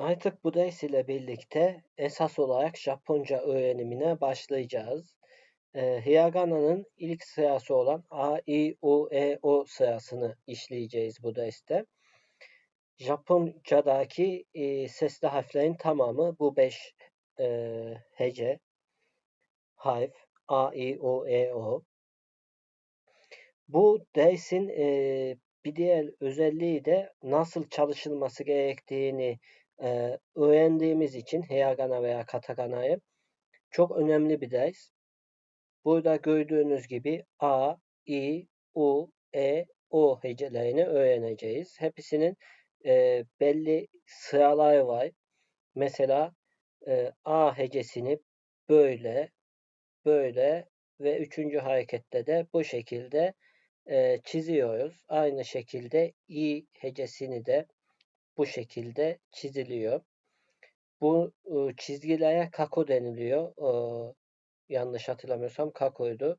Artık bu ders ile birlikte esas olarak Japonca öğrenimine başlayacağız. E, Hiragana'nın ilk sırası olan A, I, U, E, O sırasını işleyeceğiz bu derste. Japonca'daki e, sesli harflerin tamamı bu beş e, hece, harf, A, I, U, E, O. Bu dersin e, bir diğer özelliği de nasıl çalışılması gerektiğini e, öğrendiğimiz için Hiragana veya Katakana'yı çok önemli bir ders. Burada gördüğünüz gibi A, I, U, E, O hecelerini öğreneceğiz. Hepsinin e, belli sıralar var. Mesela e, A hecesini böyle, böyle ve üçüncü harekette de bu şekilde e, çiziyoruz. Aynı şekilde i hecesini de bu şekilde çiziliyor. Bu e, çizgilere kako deniliyor. E, yanlış hatırlamıyorsam kakoydu.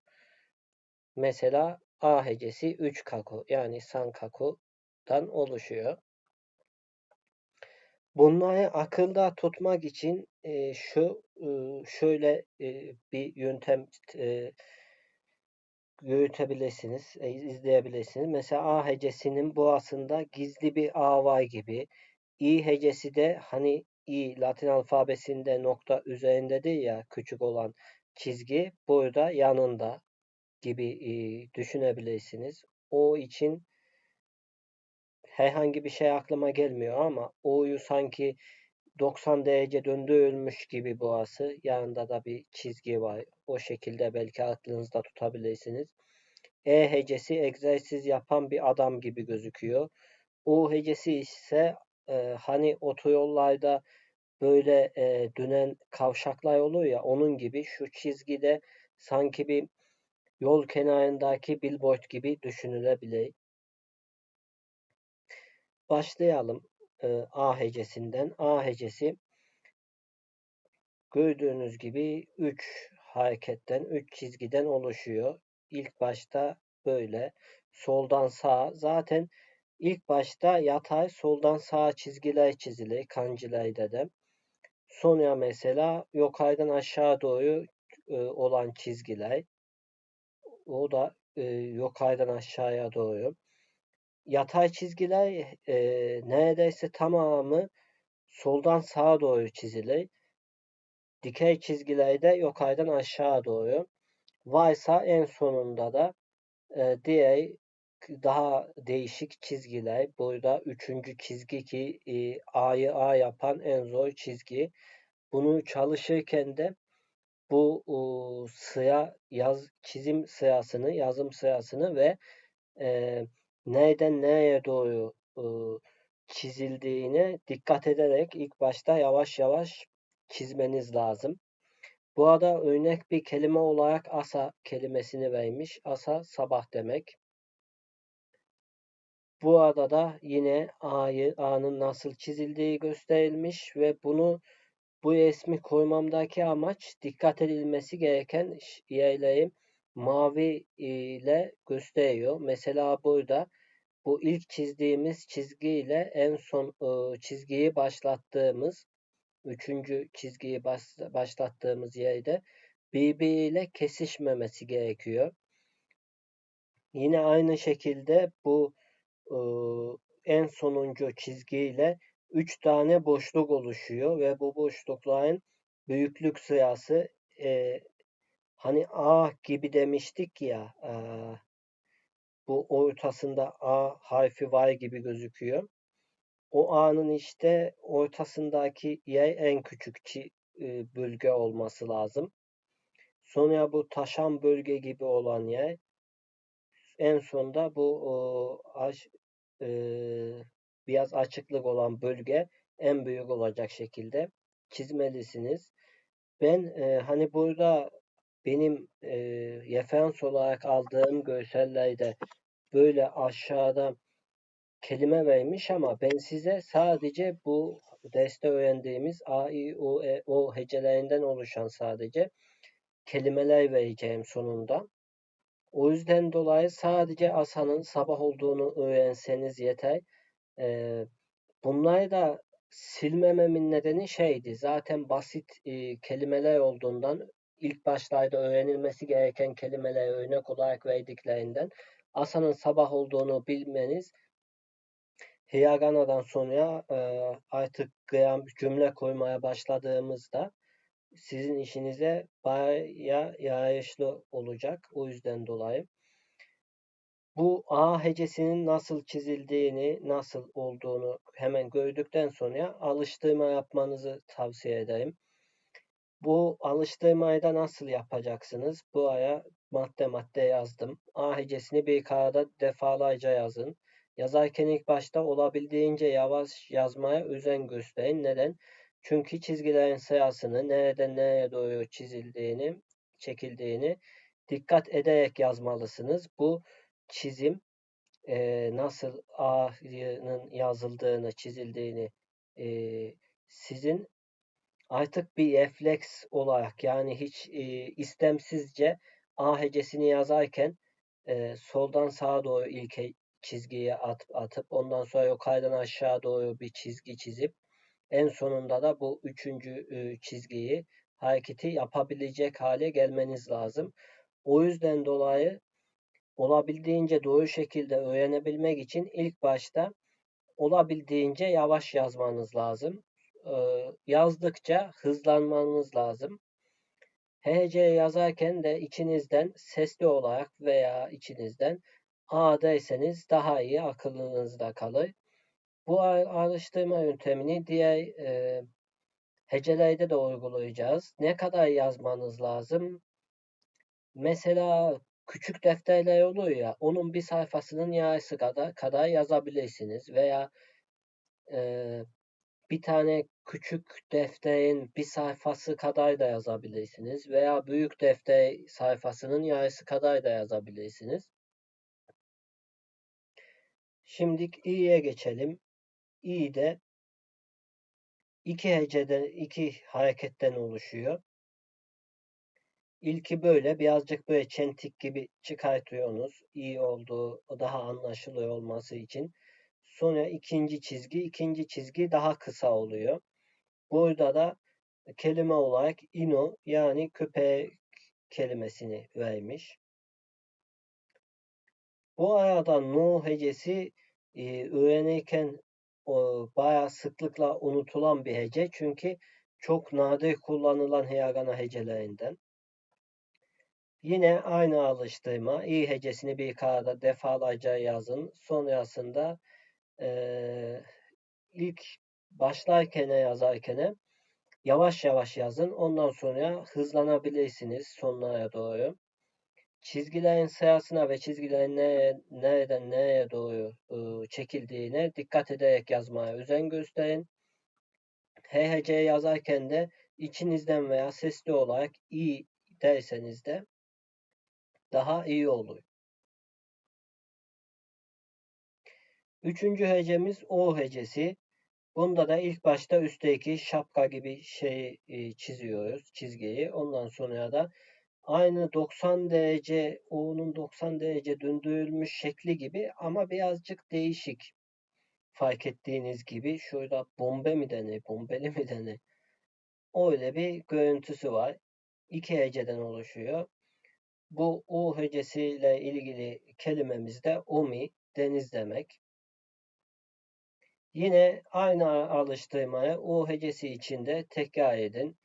Mesela A hecesi 3 kako yani san kakodan oluşuyor. Bunları akılda tutmak için e, şu e, şöyle e, bir yöntem e, yürütebilirsiniz, e, izleyebilirsiniz. Mesela A hecesinin boğasında gizli bir A gibi. İ hecesi de hani İ Latin alfabesinde nokta üzerindedir ya küçük olan çizgi burada yanında gibi e, düşünebilirsiniz. O için herhangi bir şey aklıma gelmiyor ama O'yu sanki 90 derece döndürülmüş gibi boğası. Yanında da bir çizgi var. O şekilde belki aklınızda tutabilirsiniz. E hecesi egzersiz yapan bir adam gibi gözüküyor. U hecesi ise e, hani otoyollarda böyle e, dönen kavşaklar olur ya onun gibi şu çizgide sanki bir yol kenarındaki billboard gibi düşünülebilir. Başlayalım e, A hecesinden. A hecesi gördüğünüz gibi 3 hareketten, 3 çizgiden oluşuyor. İlk başta böyle soldan sağa zaten ilk başta yatay soldan sağa çizgiler çizilir kancilerde de. Sonra mesela yukarıdan aşağı doğru e, olan çizgiler o da e, yukarıdan aşağıya doğru. Yatay çizgiler e, neredeyse tamamı soldan sağa doğru çizilir. Dikey çizgiler de yukarıdan aşağı doğru. Varsa en sonunda da e, diğer daha değişik çizgiler. Burada üçüncü çizgi ki e, A'yı A yapan en zor çizgi. Bunu çalışırken de bu e, sıra yaz çizim sırasını, yazım sırasını ve e, nereden nereye doğru e, çizildiğine dikkat ederek ilk başta yavaş yavaş çizmeniz lazım. Bu arada örnek bir kelime olarak asa kelimesini vermiş. Asa sabah demek. Bu arada da yine A'yı, A'nın nasıl çizildiği gösterilmiş ve bunu bu resmi koymamdaki amaç dikkat edilmesi gereken yerleri mavi ile gösteriyor. Mesela burada bu ilk çizdiğimiz çizgiyle en son çizgiyi başlattığımız üçüncü çizgiyi başlattığımız yerde birbiriyle kesişmemesi gerekiyor. Yine aynı şekilde bu en sonuncu çizgiyle 3 tane boşluk oluşuyor ve bu boşlukların büyüklük sırası hani A gibi demiştik ya e, bu ortasında A harfi var gibi gözüküyor. O A'nın işte ortasındaki yer en küçük e, bölge olması lazım. Sonra bu taşan bölge gibi olan yer en sonda bu o, aş, e, biraz açıklık olan bölge en büyük olacak şekilde çizmelisiniz. Ben e, hani burada benim e, referans olarak aldığım görsellerde böyle aşağıda kelime vermiş ama ben size sadece bu derste öğrendiğimiz A, I, U, E, O hecelerinden oluşan sadece kelimeler vereceğim sonunda. O yüzden dolayı sadece asanın sabah olduğunu öğrenseniz yeter. Ee, bunları da silmememin nedeni şeydi. Zaten basit e, kelimeler olduğundan ilk başlarda öğrenilmesi gereken kelimeler örnek olarak verdiklerinden Asan'ın sabah olduğunu bilmeniz Hiraganadan sonra e, artık gram cümle koymaya başladığımızda sizin işinize baya yarayışlı olacak. O yüzden dolayı. Bu A hecesinin nasıl çizildiğini, nasıl olduğunu hemen gördükten sonra alıştırma yapmanızı tavsiye ederim. Bu alıştırmayı da nasıl yapacaksınız? Buraya madde madde yazdım. A hecesini bir kağıda defalarca yazın. Yazarken ilk başta olabildiğince yavaş yazmaya özen gösterin. Neden? Çünkü çizgilerin sırasını nereden nereye doğru çizildiğini, çekildiğini dikkat ederek yazmalısınız. Bu çizim e, nasıl A'nın yazıldığını, çizildiğini e, sizin artık bir refleks olarak yani hiç e, istemsizce A hecesini yazarken e, soldan sağa doğru ilk çizgiyi at, atıp ondan sonra yukarıdan aşağı doğru bir çizgi çizip en sonunda da bu üçüncü e, çizgiyi hareketi yapabilecek hale gelmeniz lazım. O yüzden dolayı olabildiğince doğru şekilde öğrenebilmek için ilk başta olabildiğince yavaş yazmanız lazım. Yazdıkça hızlanmanız lazım. HC yazarken de içinizden sesli olarak veya içinizden A derseniz daha iyi akılınızda kalır. Bu alıştırma yöntemini diğer e, hecelerde de uygulayacağız. Ne kadar yazmanız lazım? Mesela küçük defterler oluyor ya, onun bir sayfasının yarısı kadar, kadar yazabilirsiniz. Veya e, bir tane küçük defterin bir sayfası kadar da yazabilirsiniz. Veya büyük defter sayfasının yarısı kadar da yazabilirsiniz. Şimdi i'ye geçelim. i de iki heceden, iki hareketten oluşuyor. İlki böyle birazcık böyle çentik gibi çıkartıyorsunuz. İyi olduğu daha anlaşılıyor olması için. Sonra ikinci çizgi, ikinci çizgi daha kısa oluyor. Burada da kelime olarak ino yani köpek kelimesini vermiş. Bu arada no hecesi e, öğrenirken o, bayağı sıklıkla unutulan bir hece. Çünkü çok nadir kullanılan hiragana hecelerinden. Yine aynı alıştırma. i hecesini bir kağıda defalarca yazın. Sonrasında e, ilk başlarken yazarken yavaş yavaş yazın. Ondan sonra hızlanabilirsiniz sonlara doğru. Çizgilerin sırasına ve çizgilerin nereye, nereden nereye doğru e, çekildiğine dikkat ederek yazmaya özen gösterin. HHC yazarken de içinizden veya sesli olarak i derseniz de daha iyi olur. Üçüncü hecemiz O hecesi. Bunda da ilk başta üstteki şapka gibi şey e, çiziyoruz çizgiyi. Ondan sonra da aynı 90 derece O'nun 90 derece döndürülmüş şekli gibi ama birazcık değişik. Fark ettiğiniz gibi şurada bombe mi denir, bombeli mi denir? Öyle bir görüntüsü var. İki heceden oluşuyor. Bu U hecesiyle ilgili kelimemiz de umi, deniz demek. Yine aynı alıştırmayı U hecesi içinde tekrar edin.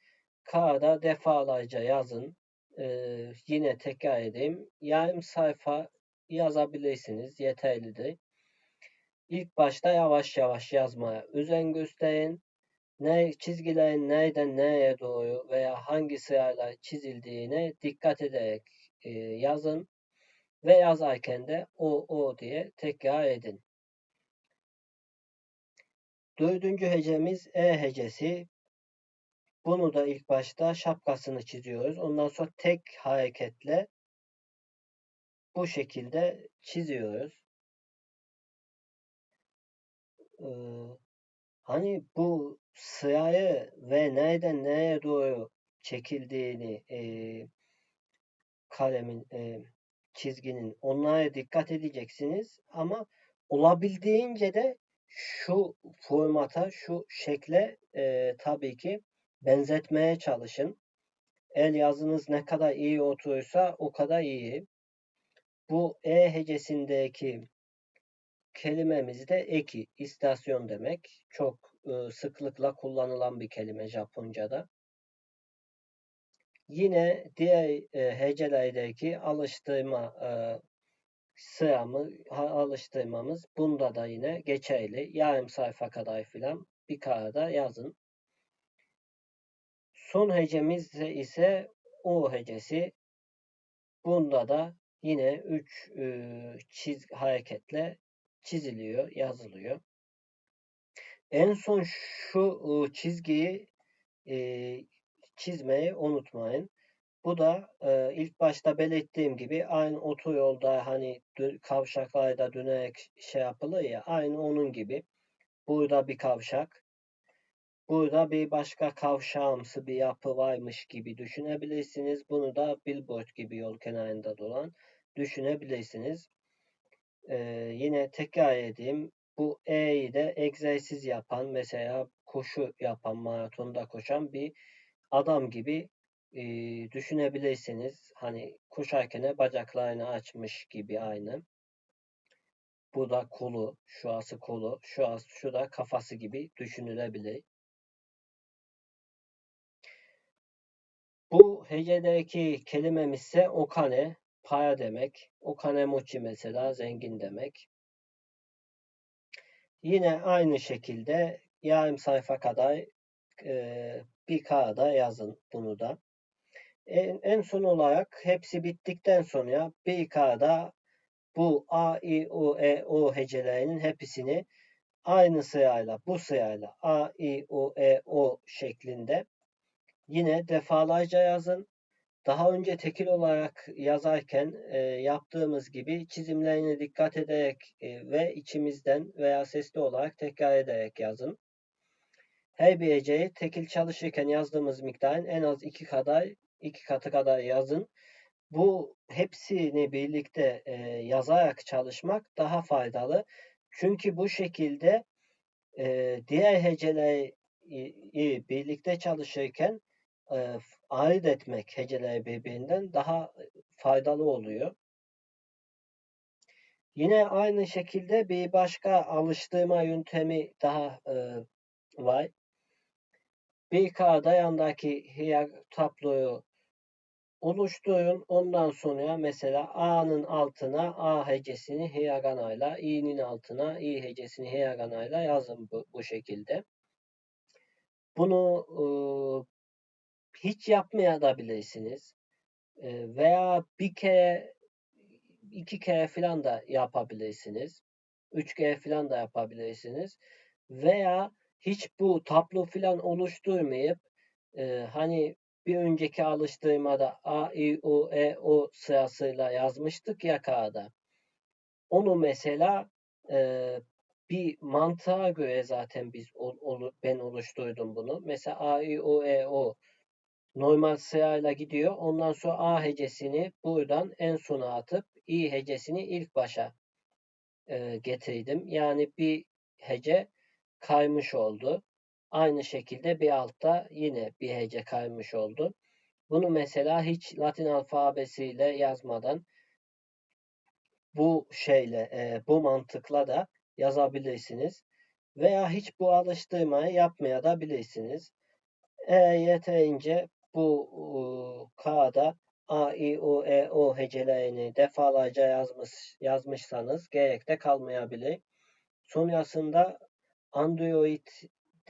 K'da defalarca yazın. Ee, yine tekrar edeyim. Yarım sayfa yazabilirsiniz. Yeterlidir. İlk başta yavaş yavaş yazmaya özen gösterin. Ne, çizgilerin nereden nereye doğru veya hangi sırayla çizildiğine dikkat ederek e, yazın ve yazarken de o o diye tekrar edin. Dördüncü hecemiz E hecesi. Bunu da ilk başta şapkasını çiziyoruz. Ondan sonra tek hareketle bu şekilde çiziyoruz. Ee, hani bu sırayı ve nereden nereye doğru çekildiğini e, kalemin e, çizginin onlara dikkat edeceksiniz ama olabildiğince de şu formata, şu şekle e, tabii ki benzetmeye çalışın. El yazınız ne kadar iyi oturursa o kadar iyi. Bu E hecesindeki kelimemiz de eki, istasyon demek. Çok e, sıklıkla kullanılan bir kelime Japonca'da. Yine diğer e, hecelerdeki alıştırma e, sıramı, alıştırmamız bunda da yine geçerli. Yarım sayfa kadar filan bir kağıda yazın. Son hecemiz ise O hecesi. Bunda da yine 3 e, çiz hareketle çiziliyor, yazılıyor. En son şu e, çizgiyi e, çizmeyi unutmayın. Bu da e, ilk başta belirttiğim gibi aynı otoyolda hani kavşaklarda dönerek şey yapılır ya aynı onun gibi. Burada bir kavşak. Burada bir başka kavşağımsı bir yapı varmış gibi düşünebilirsiniz. Bunu da billboard gibi yol kenarında dolan düşünebilirsiniz. Ee, yine tekrar edeyim. Bu E'yi de egzersiz yapan mesela koşu yapan maratonda koşan bir adam gibi e, düşünebilirsiniz. Hani koşarken bacaklarını açmış gibi aynı. Bu da kolu, şu ası kolu, şu as, şu da kafası gibi düşünülebilir. Bu hecedeki kelimemiz ise okane, para demek. Okane mochi mesela zengin demek. Yine aynı şekilde yarım sayfa kadar e, bir kağıda yazın bunu da. En, en son olarak hepsi bittikten sonra kağıda bu A, I, U, E, O hecelerinin hepsini aynı sırayla, bu sırayla A, I, U, E, O şeklinde yine defalarca yazın. Daha önce tekil olarak yazarken e, yaptığımız gibi çizimlerine dikkat ederek e, ve içimizden veya sesli olarak tekrar ederek yazın. Her bir heceyi tekil çalışırken yazdığımız miktarın en az iki kadar iki katı kadar yazın. Bu hepsini birlikte e, yazarak çalışmak daha faydalı. Çünkü bu şekilde e, diğer heceleri birlikte çalışırken e, ayırt etmek heceleri birbirinden daha faydalı oluyor. Yine aynı şekilde bir başka alıştırma yöntemi daha e, var. Bir kağıda yandaki tabloyu oluşturun. Ondan sonra mesela A'nın altına A hecesini hiyaganayla, İ'nin altına İ hecesini hiyaganayla yazın bu, bu şekilde. Bunu e, hiç yapmaya. E, veya bir kere, iki kere falan da yapabilirsiniz. Üç kere falan da yapabilirsiniz. Veya hiç bu tablo falan oluşturmayıp e, hani bir önceki alıştırmada A, I, U, E, O sırasıyla yazmıştık ya kağıda. Onu mesela e, bir mantığa göre zaten biz ben oluşturdum bunu. Mesela A, I, U, E, O normal sırayla gidiyor. Ondan sonra A hecesini buradan en sona atıp İ hecesini ilk başa e, getirdim. Yani bir hece kaymış oldu. Aynı şekilde bir altta yine bir hece kaymış oldu. Bunu mesela hiç Latin alfabesiyle yazmadan bu şeyle, e, bu mantıkla da yazabilirsiniz. Veya hiç bu alıştırmayı yapmaya da bilirsiniz. Eğer yeterince bu e, kağıda A, I, U, E, O hecelerini defalarca yazmış, yazmışsanız gerek de kalmayabilir. Sonrasında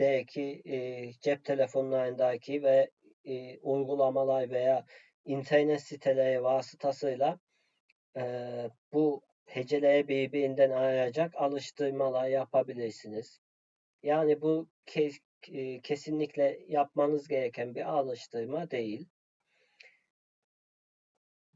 Android'deki e, cep telefonlarındaki ve e, uygulamalar veya internet siteleri vasıtasıyla e, bu heceleri birbirinden ayıracak alıştırmalar yapabilirsiniz. Yani bu kes, e, kesinlikle yapmanız gereken bir alıştırma değil.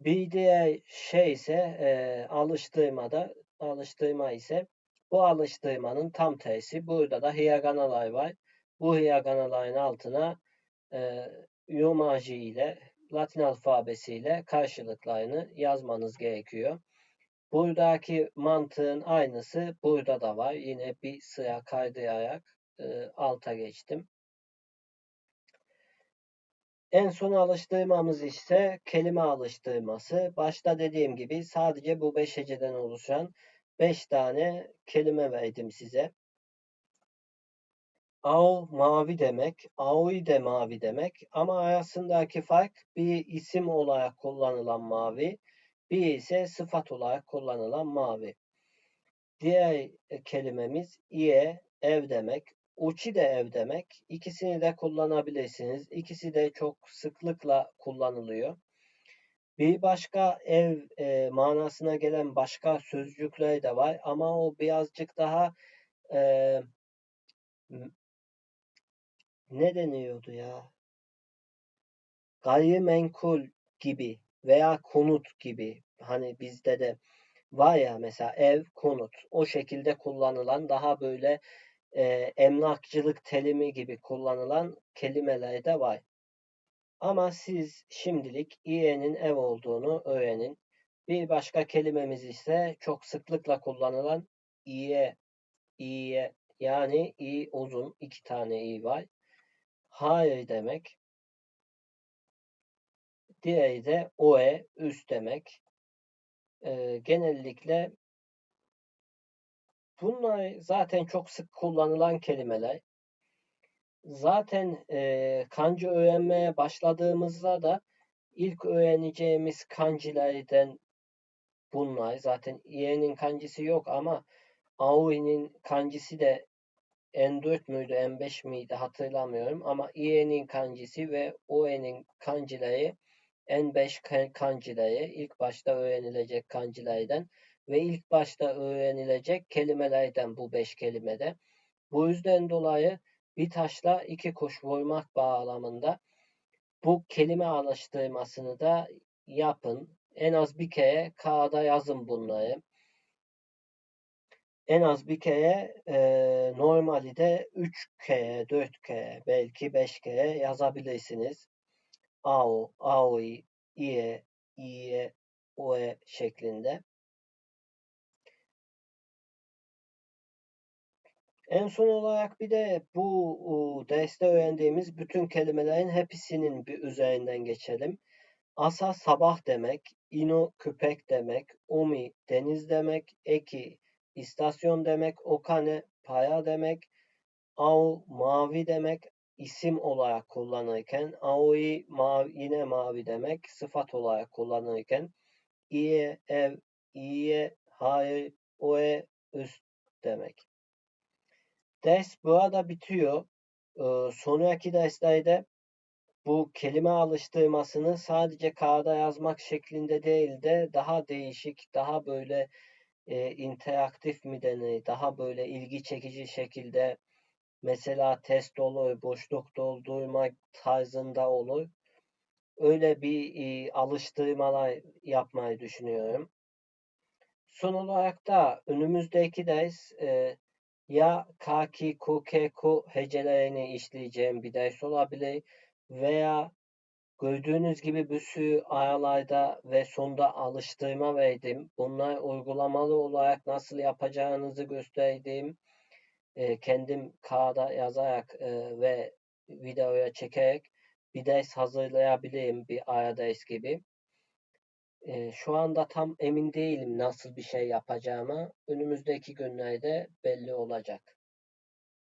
Bir diğer şey ise e, alıştırmada alıştırma ise bu alıştırmanın tam tersi. Burada da hiyaganalar var. Bu hiyaganaların altına e, Yomaji ile Latin alfabesiyle karşılıklarını yazmanız gerekiyor. Buradaki mantığın aynısı burada da var. Yine bir sıra kaydırarak e, alta geçtim. En son alıştırmamız ise kelime alıştırması. Başta dediğim gibi sadece bu beş heceden oluşan beş tane kelime verdim size. Au mavi demek, aui de mavi demek ama arasındaki fark bir isim olarak kullanılan mavi, bir ise sıfat olarak kullanılan mavi. Diğer kelimemiz iye, ev demek. Uçi de ev demek. İkisini de kullanabilirsiniz. İkisi de çok sıklıkla kullanılıyor. Bir başka ev e, manasına gelen başka sözcükler de var ama o birazcık daha e, ne deniyordu ya? Gayrimenkul gibi veya konut gibi. Hani bizde de var ya mesela ev, konut. O şekilde kullanılan daha böyle e, emlakçılık terimi gibi kullanılan kelimeler de var. Ama siz şimdilik iye'nin ev olduğunu öğrenin. Bir başka kelimemiz ise çok sıklıkla kullanılan iye, iye yani i uzun iki tane i var. Hayır demek. Diğeri de oe üst demek. Ee, genellikle bunlar zaten çok sık kullanılan kelimeler. Zaten e, kancı öğrenmeye başladığımızda da ilk öğreneceğimiz kancilerden bunlar. Zaten İ'nin kancısı yok ama Auri'nin kancısı de N4 müydü, N5 miydi hatırlamıyorum. Ama İ'nin kancısı ve OE'nin kancileri N5 kancileri ilk başta öğrenilecek kancilerden ve ilk başta öğrenilecek kelimelerden bu beş kelimede. Bu yüzden dolayı bir taşla iki kuş vurmak bağlamında bu kelime alıştırmasını da yapın. En az bir kere kağıda yazın bunları. En az bir kere e, normali de 3 kere, 4 kere, belki 5 kere yazabilirsiniz. Ao, aoi, ie, ie, oe şeklinde. En son olarak bir de bu derste öğrendiğimiz bütün kelimelerin hepsinin bir üzerinden geçelim. Asa sabah demek, ino köpek demek, umi deniz demek, eki istasyon demek, okane para demek, au mavi demek, isim olarak kullanırken, aoi mavi, yine mavi demek, sıfat olarak kullanırken, iye ev, iye hayır, oe üst demek. Ders burada bitiyor. Ee, sonraki derslerde bu kelime alıştırmasını sadece kağıda yazmak şeklinde değil de daha değişik, daha böyle e, interaktif mi denir, daha böyle ilgi çekici şekilde mesela test olur, boşluk doldurma tarzında olur. Öyle bir e, alıştırmalar yapmayı düşünüyorum. Son olarak da önümüzdeki ders e, ya kaki, ku, ke, ku hecelerini işleyeceğim bir ders olabilir veya gördüğünüz gibi bir sürü aralarda ve sonda alıştırma verdim. Bunlar uygulamalı olarak nasıl yapacağınızı gösterdim. E, kendim kağıda yazarak e, ve videoya çekerek bir ders hazırlayabilirim bir ara ders gibi. E, şu anda tam emin değilim nasıl bir şey yapacağıma. Önümüzdeki günlerde belli olacak.